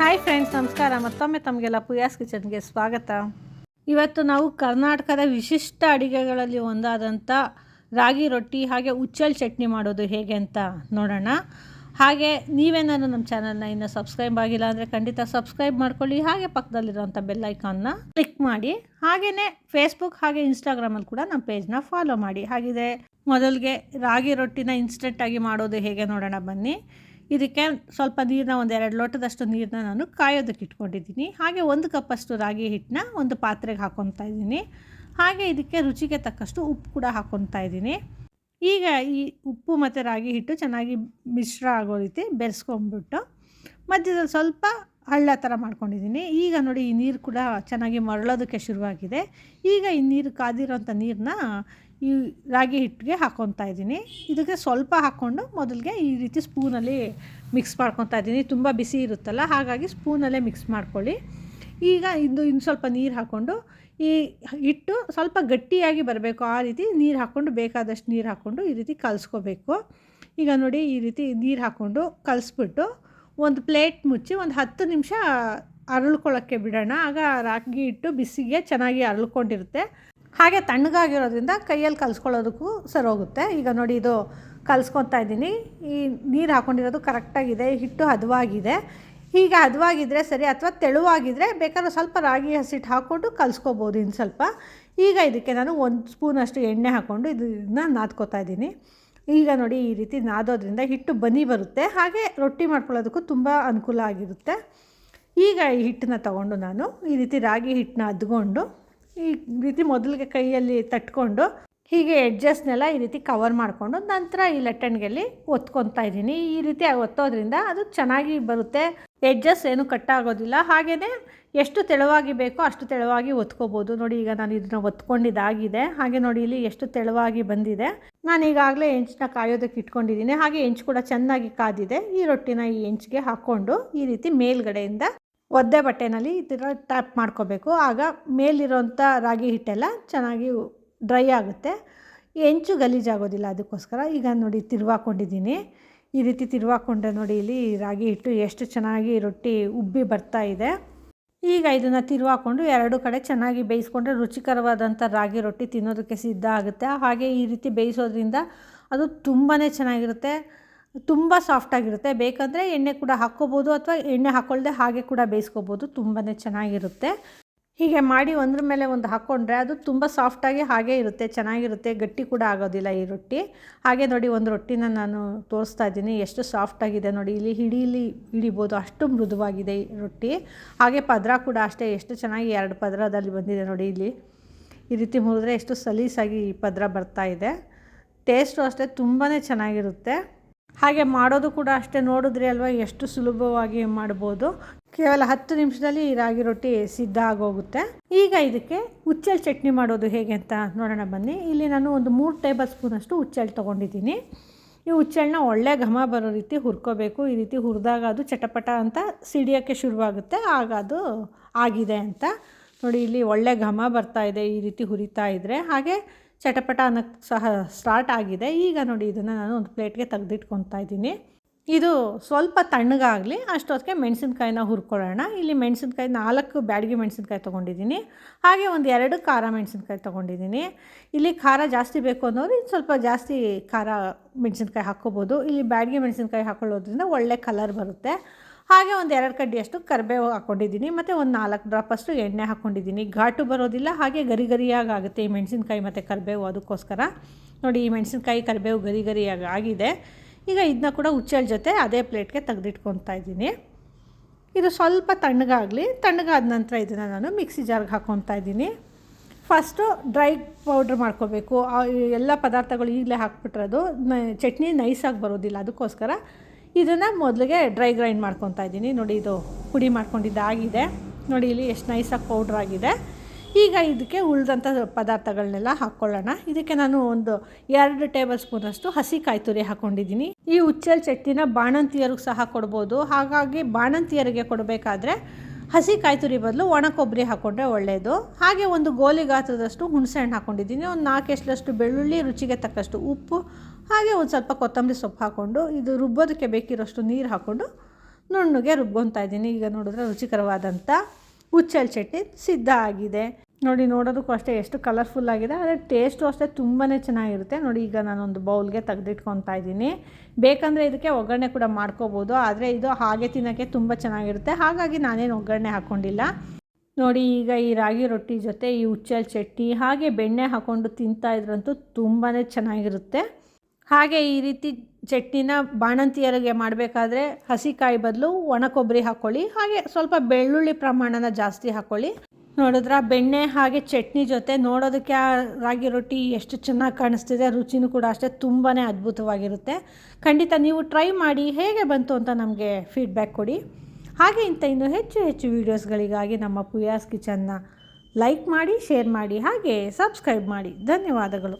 Hi friends ನಮಸ್ಕಾರ. ಮತ್ತೊಮ್ಮೆ ತಮಗೆಲ್ಲ ಪುಯಾಸ್ ಕಿಚನ್ಗೆ ಸ್ವಾಗತ. ಇವತ್ತು ನಾವು ಕರ್ನಾಟಕದ ವಿಶಿಷ್ಟ ಅಡಿಗೆಗಳಲ್ಲಿ ಒಂದಾದಂಥ ರಾಗಿ ರೊಟ್ಟಿ, ಹಾಗೆ ಉಚ್ಚಲ್ ಚಟ್ನಿ ಮಾಡೋದು ಹೇಗೆ ಅಂತ ನೋಡೋಣ. ಹಾಗೆ ನೀವೇನಾದ್ರು ನಮ್ಮ ಚಾನಲ್ನ ಇನ್ನೂ ಸಬ್ಸ್ಕ್ರೈಬ್ ಆಗಿಲ್ಲ ಅಂದರೆ ಖಂಡಿತ ಸಬ್ಸ್ಕ್ರೈಬ್ ಮಾಡ್ಕೊಳ್ಳಿ. ಹಾಗೆ ಪಕ್ಕದಲ್ಲಿರೋಂಥ ಬೆಲ್ ಐಕಾನ್ನ ಕ್ಲಿಕ್ ಮಾಡಿ. ಹಾಗೆಯೇ ಫೇಸ್ಬುಕ್ ಹಾಗೆ ಇನ್ಸ್ಟಾಗ್ರಾಮಲ್ಲಿ ಕೂಡ ನಮ್ಮ ಪೇಜ್ನ ಫಾಲೋ ಮಾಡಿ. ಹಾಗಿದೆ ಮೊದಲಿಗೆ ರಾಗಿ ರೊಟ್ಟಿನ ಇನ್ಸ್ಟೆಂಟಾಗಿ ಮಾಡೋದು ಹೇಗೆ ನೋಡೋಣ ಬನ್ನಿ. ಇದಕ್ಕೆ ಸ್ವಲ್ಪ ನೀರನ್ನ ಒಂದು ಎರಡು ಲೋಟದಷ್ಟು ನೀರನ್ನ ನಾನು ಕಾಯೋದಕ್ಕೆ ಇಟ್ಕೊಂಡಿದ್ದೀನಿ. ಹಾಗೆ ಒಂದು ಕಪ್ಪಷ್ಟು ರಾಗಿ ಹಿಟ್ಟನ್ನ ಒಂದು ಪಾತ್ರೆಗೆ ಹಾಕ್ಕೊತಾ ಇದ್ದೀನಿ. ಹಾಗೆ ಇದಕ್ಕೆ ರುಚಿಗೆ ತಕ್ಕಷ್ಟು ಉಪ್ಪು ಕೂಡ ಹಾಕ್ಕೊತಾ ಇದ್ದೀನಿ. ಈಗ ಈ ಉಪ್ಪು ಮತ್ತು ರಾಗಿ ಹಿಟ್ಟು ಚೆನ್ನಾಗಿ ಮಿಶ್ರ ಆಗೋ ರೀತಿ ಬೆರೆಸ್ಕೊಂಡ್ಬಿಟ್ಟು ಮಧ್ಯದಲ್ಲಿ ಸ್ವಲ್ಪ ಹಳ್ಳ ಥರ ಮಾಡ್ಕೊಂಡಿದ್ದೀನಿ. ಈಗ ನೋಡಿ ಈ ನೀರು ಕೂಡ ಚೆನ್ನಾಗಿ ಮರಳೋದಕ್ಕೆ ಶುರುವಾಗಿದೆ. ಈಗ ಈ ನೀರು ಕಾದಿರೋಂಥ ನೀರನ್ನ ಈ ರಾಗಿ ಹಿಟ್ಟಿಗೆ ಹಾಕ್ಕೊತಾ ಇದ್ದೀನಿ. ಇದಕ್ಕೆ ಸ್ವಲ್ಪ ಹಾಕ್ಕೊಂಡು ಮೊದಲಿಗೆ ಈ ರೀತಿ ಸ್ಪೂನಲ್ಲಿ ಮಿಕ್ಸ್ ಮಾಡ್ಕೊತಾ ಇದ್ದೀನಿ. ತುಂಬ ಬಿಸಿ ಇರುತ್ತಲ್ಲ, ಹಾಗಾಗಿ ಸ್ಪೂನಲ್ಲೇ ಮಿಕ್ಸ್ ಮಾಡ್ಕೊಳ್ಳಿ. ಈಗ ಇದು ಇನ್ನು ಸ್ವಲ್ಪ ನೀರು ಹಾಕ್ಕೊಂಡು ಈ ಹಿಟ್ಟು ಸ್ವಲ್ಪ ಗಟ್ಟಿಯಾಗಿ ಬರಬೇಕು. ಆ ರೀತಿ ನೀರು ಹಾಕ್ಕೊಂಡು ಬೇಕಾದಷ್ಟು ನೀರು ಹಾಕ್ಕೊಂಡು ಈ ರೀತಿ ಕಲಿಸ್ಕೋಬೇಕು. ಈಗ ನೋಡಿ ಈ ರೀತಿ ನೀರು ಹಾಕ್ಕೊಂಡು ಕಲಿಸ್ಬಿಟ್ಟು ಒಂದು ಪ್ಲೇಟ್ ಮುಚ್ಚಿ ಒಂದು ಹತ್ತು ನಿಮಿಷ ಅರಳ್ಕೊಳ್ಳೋಕ್ಕೆ ಬಿಡೋಣ. ಆಗ ರಾಗಿ ಹಿಟ್ಟು ಬಿಸಿಗೆ ಚೆನ್ನಾಗಿ ಅರಳ್ಕೊಂಡಿರುತ್ತೆ. ಹಾಗೆ ತಣ್ಣಗಾಗಿರೋದ್ರಿಂದ ಕೈಯಲ್ಲಿ ಕಲಿಸ್ಕೊಳ್ಳೋದಕ್ಕೂ ಹೋಗುತ್ತೆ. ಈಗ ನೋಡಿ ಇದು ಕಲಿಸ್ಕೊತಾ ಇದ್ದೀನಿ. ಈ ನೀರು ಹಾಕ್ಕೊಂಡಿರೋದು ಕರೆಕ್ಟಾಗಿದೆ, ಹಿಟ್ಟು ಹದವಾಗಿದೆ. ಈಗ ಹದವಾಗಿದ್ದರೆ ಸರಿ ಅಥವಾ ತೆಳುವಾಗಿದ್ದರೆ ಬೇಕಾದ್ರೆ ಸ್ವಲ್ಪ ರಾಗಿ ಹಸಿಟ್ಟು ಹಾಕ್ಕೊಂಡು ಕಲಿಸ್ಕೋಬೋದು ಇನ್ನು ಸ್ವಲ್ಪ. ಈಗ ಇದಕ್ಕೆ ನಾನು ಒಂದು ಸ್ಪೂನಷ್ಟು ಎಣ್ಣೆ ಹಾಕ್ಕೊಂಡು ಇದನ್ನ ನಾದ್ಕೋತಾ ಇದ್ದೀನಿ. ಈಗ ನೋಡಿ ಈ ರೀತಿ ನಾದೋದ್ರಿಂದ ಹಿಟ್ಟು ಬನಿ ಬರುತ್ತೆ. ಹಾಗೆ ರೊಟ್ಟಿ ಮಾಡ್ಕೊಳ್ಳೋದಕ್ಕೂ ತುಂಬ ಅನುಕೂಲ ಆಗಿರುತ್ತೆ. ಈಗ ಈ ಹಿಟ್ಟನ್ನ ತಗೊಂಡು ನಾನು ಈ ರೀತಿ ರಾಗಿ ಹಿಟ್ಟನ್ನ ಅದ್ಕೊಂಡು ಈ ರೀತಿ ಮೊದಲಿಗೆ ಕೈಯಲ್ಲಿ ತಟ್ಕೊಂಡು ಹೀಗೆ ಎಡ್ಜಸ್ಟ್ನೆಲ್ಲ ಈ ರೀತಿ ಕವರ್ ಮಾಡಿಕೊಂಡು ನಂತರ ಈ ಲಟ್ಟಣಿಗೆಯಲ್ಲಿ ಒತ್ಕೊತಾ ಇದ್ದೀನಿ. ಈ ರೀತಿ ಒತ್ತೋದ್ರಿಂದ ಅದು ಚೆನ್ನಾಗಿ ಬರುತ್ತೆ. ಎಡ್ಜಸ್ ಏನು ಕಟ್ಟಾಗೋದಿಲ್ಲ ಹಾಗೆಯೇ ಎಷ್ಟು ತೆಳುವಾಗಿ ಬೇಕೋ ಅಷ್ಟು ತೆಳುವಾಗಿ ಒತ್ಕೋಬೋದು. ನೋಡಿ, ಈಗ ನಾನು ಇದನ್ನ ಒತ್ಕೊಂಡಿದ್ದಾಗಿದೆ. ಹಾಗೆ ನೋಡಿ, ಇಲ್ಲಿ ಎಷ್ಟು ತೆಳುವಾಗಿ ಬಂದಿದೆ. ನಾನು ಈಗಾಗಲೇ ಹೆಂಚನ್ನ ಕಾಯೋದಕ್ಕೆ ಇಟ್ಕೊಂಡಿದ್ದೀನಿ. ಹಾಗೆ ಹೆಂಚು ಕೂಡ ಚೆನ್ನಾಗಿ ಕಾದಿದೆ. ಈ ರೊಟ್ಟಿನ ಈ ಹೆಂಚಿಗೆ ಹಾಕ್ಕೊಂಡು ಈ ರೀತಿ ಮೇಲ್ಗಡೆಯಿಂದ ಒದ್ದೆ ಬಟ್ಟೆನಲ್ಲಿ ಈ ಥರ ಟ್ಯಾಪ್ ಮಾಡ್ಕೋಬೇಕು. ಆಗ ಮೇಲಿರೋಂಥ ರಾಗಿ ಹಿಟ್ಟೆಲ್ಲ ಚೆನ್ನಾಗಿ ಡ್ರೈ ಆಗುತ್ತೆ. ಹೆಂಚು ಗಲೀಜಾಗೋದಿಲ್ಲ ಅದಕ್ಕೋಸ್ಕರ ಈಗ ನೋಡಿ ತಿರುವಾಕೊಂಡಿದ್ದೀನಿ. ಈ ರೀತಿ ತಿರುವಾಕೊಂಡೆ ನೋಡಿ ಇಲ್ಲಿ ರಾಗಿ ಹಿಟ್ಟು ಎಷ್ಟು ಚೆನ್ನಾಗಿ ರೊಟ್ಟಿ ಉಬ್ಬಿ ಬರ್ತಾ ಇದೆ. ಈಗ ಇದನ್ನು ತಿರುವಾಕೊಂಡು ಎರಡು ಕಡೆ ಚೆನ್ನಾಗಿ ಬೇಯಿಸ್ಕೊಂಡ್ರೆ ರುಚಿಕರವಾದಂಥ ರಾಗಿ ರೊಟ್ಟಿ ತಿನ್ನೋದಕ್ಕೆ ಸಿದ್ಧ ಆಗುತ್ತೆ. ಹಾಗೆ ಈ ರೀತಿ ಬೇಯಿಸೋದ್ರಿಂದ ಅದು ತುಂಬಾ ಚೆನ್ನಾಗಿರುತ್ತೆ. ತುಂಬ ಸಾಫ್ಟಾಗಿರುತ್ತೆ ಬೇಕಂದರೆ ಎಣ್ಣೆ ಕೂಡ ಹಾಕ್ಕೋಬೋದು ಅಥವಾ ಎಣ್ಣೆ ಹಾಕ್ಕೊಳ್ದೆ ಹಾಗೆ ಕೂಡ ಬೇಯಿಸ್ಕೋಬೋದು. ತುಂಬಾ ಚೆನ್ನಾಗಿರುತ್ತೆ. ಹೀಗೆ ಮಾಡಿ ಒಂದ್ರ ಮೇಲೆ ಒಂದು ಹಾಕ್ಕೊಂಡ್ರೆ ಅದು ತುಂಬ ಸಾಫ್ಟಾಗಿ ಹಾಗೆ ಇರುತ್ತೆ. ಚೆನ್ನಾಗಿರುತ್ತೆ. ಗಟ್ಟಿ ಕೂಡ ಆಗೋದಿಲ್ಲ ಈ ರೊಟ್ಟಿ. ಹಾಗೆ ನೋಡಿ ಒಂದು ರೊಟ್ಟಿನ ನಾನು ತೋರಿಸ್ತಾ ಇದ್ದೀನಿ. ಎಷ್ಟು ಸಾಫ್ಟಾಗಿದೆ ನೋಡಿ. ಇಲ್ಲಿ ಹಿಡೀಲಿ ಹಿಡಿಬೋದು. ಅಷ್ಟು ಮೃದುವಾಗಿದೆ ಈ ರೊಟ್ಟಿ. ಹಾಗೆ ಪದರ ಕೂಡ ಅಷ್ಟೇ. ಎಷ್ಟು ಚೆನ್ನಾಗಿ ಎರಡು ಪದರದಲ್ಲಿ ಬಂದಿದೆ ನೋಡಿ ಇಲ್ಲಿ. ಈ ರೀತಿ ಮುರಿದ್ರೆ ಎಷ್ಟು ಸಲೀಸಾಗಿ ಈ ಪದರ ಬರ್ತಾ ಇದೆ. ಟೇಸ್ಟು ಅಷ್ಟೇ ತುಂಬಾ ಚೆನ್ನಾಗಿರುತ್ತೆ. ಹಾಗೆ ಮಾಡೋದು ಕೂಡ ಅಷ್ಟೇ ನೋಡಿದ್ರೆ ಅಲ್ವಾ ಎಷ್ಟು ಸುಲಭವಾಗಿ ಮಾಡ್ಬೋದು. ಕೇವಲ ಹತ್ತು ನಿಮಿಷದಲ್ಲಿ ಈ ರಾಗಿ ರೊಟ್ಟಿ ಸಿದ್ಧ ಆಗೋಗುತ್ತೆ. ಈಗ ಇದಕ್ಕೆ ಉಚ್ಚಲ್ ಚಟ್ನಿ ಮಾಡೋದು ಹೇಗೆ ಅಂತ ನೋಡೋಣ ಬನ್ನಿ. ಇಲ್ಲಿ ನಾನು ಒಂದು ಮೂರು ಟೇಬಲ್ ಸ್ಪೂನಷ್ಟು ಉಚ್ಚಲ್ ತೊಗೊಂಡಿದ್ದೀನಿ. ಈ ಉಚ್ಚಳನ್ನ ಒಳ್ಳೆ ಘಮ ಬರೋ ರೀತಿ ಹುರ್ಕೋಬೇಕು. ಈ ರೀತಿ ಹುರಿದಾಗ ಅದು ಚಟಪಟ ಅಂತ ಸಿಡಿಯೋಕ್ಕೆ ಶುರುವಾಗುತ್ತೆ. ಆಗ ಅದು ಆಗಿದೆ ಅಂತ. ನೋಡಿ, ಇಲ್ಲಿ ಒಳ್ಳೆ ಘಮ ಬರ್ತಾ ಇದೆ ಈ ರೀತಿ ಹುರಿತಾ ಇದ್ದರೆ ಹಾಗೆ ಚಟಪಟ ಅನ್ನೋಕ್ಕೆ ಸಹ ಸ್ಟಾರ್ಟ್ ಆಗಿದೆ. ಈಗ ನೋಡಿ ಇದನ್ನು ನಾನು ಒಂದು ಪ್ಲೇಟ್ಗೆ ತೆಗೆದಿಟ್ಕೊತಾ ಇದ್ದೀನಿ. ಇದು ಸ್ವಲ್ಪ ತಣ್ಣಗಾಗಲಿ ಅಷ್ಟೊತ್ತಿಗೆ ಮೆಣಸಿನ್ಕಾಯಿನ ಹುರ್ಕೊಳ್ಳೋಣ. ಇಲ್ಲಿ ಮೆಣಸಿನ್ಕಾಯಿ ನಾಲ್ಕು ಬ್ಯಾಡಿಗೆ ಮೆಣಸಿನ್ಕಾಯಿ ತೊಗೊಂಡಿದ್ದೀನಿ. ಹಾಗೆ ಒಂದು ಎರಡು ಖಾರ ಮೆಣಸಿನ್ಕಾಯಿ ತೊಗೊಂಡಿದ್ದೀನಿ. ಇಲ್ಲಿ ಖಾರ ಜಾಸ್ತಿ ಬೇಕು ಅನ್ನೋರು ಸ್ವಲ್ಪ ಜಾಸ್ತಿ ಖಾರ ಮೆಣಸಿನ್ಕಾಯಿ ಹಾಕ್ಕೋಬೋದು. ಇಲ್ಲಿ ಬ್ಯಾಡಿಗೆ ಮೆಣಸಿನ್ಕಾಯಿ ಹಾಕೊಳ್ಳೋದ್ರಿಂದ ಒಳ್ಳೆ ಕಲರ್ ಬರುತ್ತೆ. ಹಾಗೆ ಒಂದು ಎರಡು ಕಡ್ಡಿಯಷ್ಟು ಕರಿಬೇವು ಹಾಕ್ಕೊಂಡಿದ್ದೀನಿ ಮತ್ತು ಒಂದು ನಾಲ್ಕು ಡ್ರಾಪಷ್ಟು ಎಣ್ಣೆ ಹಾಕ್ಕೊಂಡಿದ್ದೀನಿ ಘಾಟು ಬರೋದಿಲ್ಲ, ಹಾಗೆ ಗರಿ ಗರಿಯಾಗುತ್ತೆ ಈ ಮೆಣಸಿನ್ಕಾಯಿ ಮತ್ತು ಕರಿಬೇವು ಅದಕ್ಕೋಸ್ಕರ. ನೋಡಿ, ಈ ಮೆಣಸಿನ್ಕಾಯಿ, ಕರಿಬೇವು ಗರಿ ಗರಿಯಾಗಿ ಆಗಿದೆ. ಈಗ ಇದನ್ನ ಕೂಡ ಉಚ್ಚಲ್ ಜೊತೆ ಅದೇ ಪ್ಲೇಟ್ಗೆ ತೆಗೆದಿಟ್ಕೊತಾ ಇದ್ದೀನಿ. ಇದು ಸ್ವಲ್ಪ ತಣ್ಣಗಾಗಲಿ, ತಣ್ಣಗಾದ ನಂತರ ಇದನ್ನು ನಾನು ಮಿಕ್ಸಿ ಜಾರ್ಗೆ ಹಾಕ್ಕೊತಾ ಇದ್ದೀನಿ. ಫಸ್ಟು ಡ್ರೈ ಪೌಡ್ರ್ ಮಾಡ್ಕೋಬೇಕು. ಎಲ್ಲ ಪದಾರ್ಥಗಳು ಈಗಲೇ ಹಾಕ್ಬಿಟ್ರೆ ಅದು ಚಟ್ನಿ ನೈಸಾಗಿ ಬರೋದಿಲ್ಲ, ಅದಕ್ಕೋಸ್ಕರ ಇದನ್ನು ಮೊದಲಿಗೆ ಡ್ರೈ ಗ್ರೈಂಡ್ ಮಾಡ್ಕೊತಾ ಇದ್ದೀನಿ. ನೋಡಿ ಇದು ಪುಡಿ ಮಾಡ್ಕೊಂಡಿದ್ದಾಗಿದೆ ನೋಡಿ ಇಲ್ಲಿ ಎಷ್ಟು ನೈಸಾಗಿ ಪೌಡ್ರ್ ಆಗಿದೆ. ಈಗ ಇದಕ್ಕೆ ಉಳಿದಂಥ ಪದಾರ್ಥಗಳನ್ನೆಲ್ಲ ಹಾಕ್ಕೊಳ್ಳೋಣ ಇದಕ್ಕೆ ನಾನು ಒಂದು ಎರಡು ಟೇಬಲ್ ಸ್ಪೂನಷ್ಟು ಹಸಿ ಕಾಯಿ ತುರಿ ಹಾಕ್ಕೊಂಡಿದ್ದೀನಿ ಈ ಉಚ್ಚಲ್ ಚಟ್ನಿನ ಬಾಣಂತಿಯರಿಗೂ ಸಹ ಕೊಡ್ಬೋದು. ಹಾಗಾಗಿ ಬಾಣಂತಿಯರಿಗೆ ಕೊಡಬೇಕಾದ್ರೆ ಹಸಿ ಕಾಯಿ ತುರಿ ಬದಲು ಒಣ ಕೊಬ್ಬರಿ ಹಾಕ್ಕೊಂಡ್ರೆ ಒಳ್ಳೆಯದು ಹಾಗೆ ಒಂದು ಗೋಲಿ ಗಾತ್ರದಷ್ಟು ಹುಣಸೆಹಣ್ಣು ಹಾಕ್ಕೊಂಡಿದ್ದೀನಿ ಒಂದು ನಾಲ್ಕು ಎಷ್ಟರಷ್ಟು ಬೆಳ್ಳುಳ್ಳಿ, ರುಚಿಗೆ ತಕ್ಕಷ್ಟು ಉಪ್ಪು ಹಾಗೆ ಒಂದು ಸ್ವಲ್ಪ ಕೊತ್ತಂಬರಿ ಸೊಪ್ಪು ಹಾಕ್ಕೊಂಡು, ಇದು ರುಬ್ಬೋದಕ್ಕೆ ಬೇಕಿರೋಷ್ಟು ನೀರು ಹಾಕ್ಕೊಂಡು ನುಣ್ಣಗೆ ರುಬ್ಕೊತಾ ಇದ್ದೀನಿ. ಈಗ ನೋಡಿದ್ರೆ ರುಚಿಕರವಾದಂಥ ಹುಚ್ಚಲ್ ಚಟ್ನಿ ಸಿದ್ಧ ಆಗಿದೆ. ನೋಡಿ, ನೋಡೋದಕ್ಕೂ ಅಷ್ಟೇ ಎಷ್ಟು ಕಲರ್ಫುಲ್ ಆಗಿದೆ. ಆದರೆ ಟೇಸ್ಟು ಅಷ್ಟೇ ತುಂಬಾ ಚೆನ್ನಾಗಿರುತ್ತೆ. ನೋಡಿ, ಈಗ ನಾನೊಂದು ಬೌಲ್ಗೆ ತೆಗೆದಿಟ್ಕೊತಾ ಇದ್ದೀನಿ. ಬೇಕಂದರೆ ಇದಕ್ಕೆ ಒಗ್ಗರಣೆ ಕೂಡ ಮಾಡ್ಕೋಬೋದು. ಆದರೆ ಇದು ಹಾಗೆ ತಿನ್ನೋಕ್ಕೆ ತುಂಬ ಚೆನ್ನಾಗಿರುತ್ತೆ. ಹಾಗಾಗಿ ನಾನೇನು ಒಗ್ಗರಣೆ ಹಾಕ್ಕೊಂಡಿಲ್ಲ ನೋಡಿ, ಈಗ ಈ ರಾಗಿ ರೊಟ್ಟಿ ಜೊತೆ ಈ ಹುಚ್ಚಲ್ ಚಟ್ನಿ ಹಾಗೆ ಬೆಣ್ಣೆ ಹಾಕ್ಕೊಂಡು ತಿಂತಾ ಇದ್ರಂತೂ ತುಂಬಾ ಚೆನ್ನಾಗಿರುತ್ತೆ. ಹಾಗೆ ಈ ರೀತಿ ಚಟ್ನಿನ ಬಾಣಂತಿಯರಿಗೆ ಮಾಡಬೇಕಾದ್ರೆ ಹಸಿಕಾಯಿ ಬದಲು ಒಣ ಕೊಬ್ಬರಿ ಹಾಕ್ಕೊಳ್ಳಿ ಹಾಗೆ ಸ್ವಲ್ಪ ಬೆಳ್ಳುಳ್ಳಿ ಪ್ರಮಾಣನ ಜಾಸ್ತಿ ಹಾಕ್ಕೊಳ್ಳಿ ನೋಡಿದ್ರ ಬೆಣ್ಣೆ ಹಾಗೆ ಚಟ್ನಿ ಜೊತೆ ನೋಡೋದಕ್ಕೆ ಆ ರಾಗಿ ರೊಟ್ಟಿ ಎಷ್ಟು ಚೆನ್ನಾಗಿ ಕಾಣಿಸ್ತಿದೆ, ರುಚಿನೂ ಕೂಡ ಅಷ್ಟೇ ತುಂಬಾ ಅದ್ಭುತವಾಗಿರುತ್ತೆ. ಖಂಡಿತ ನೀವು ಟ್ರೈ ಮಾಡಿ ಹೇಗೆ ಬಂತು ಅಂತ ನಮಗೆ ಫೀಡ್ಬ್ಯಾಕ್ ಕೊಡಿ. ಹಾಗೆ ಇಂಥ ಇನ್ನೂ ಹೆಚ್ಚು ಹೆಚ್ಚು ವೀಡಿಯೋಸ್ಗಳಿಗಾಗಿ ನಮ್ಮ ಪುಯಾಸ್ ಕಿಚನ್ನ ಲೈಕ್ ಮಾಡಿ ಶೇರ್ ಮಾಡಿ, ಹಾಗೆ ಸಬ್ಸ್ಕ್ರೈಬ್ ಮಾಡಿ. ಧನ್ಯವಾದಗಳು.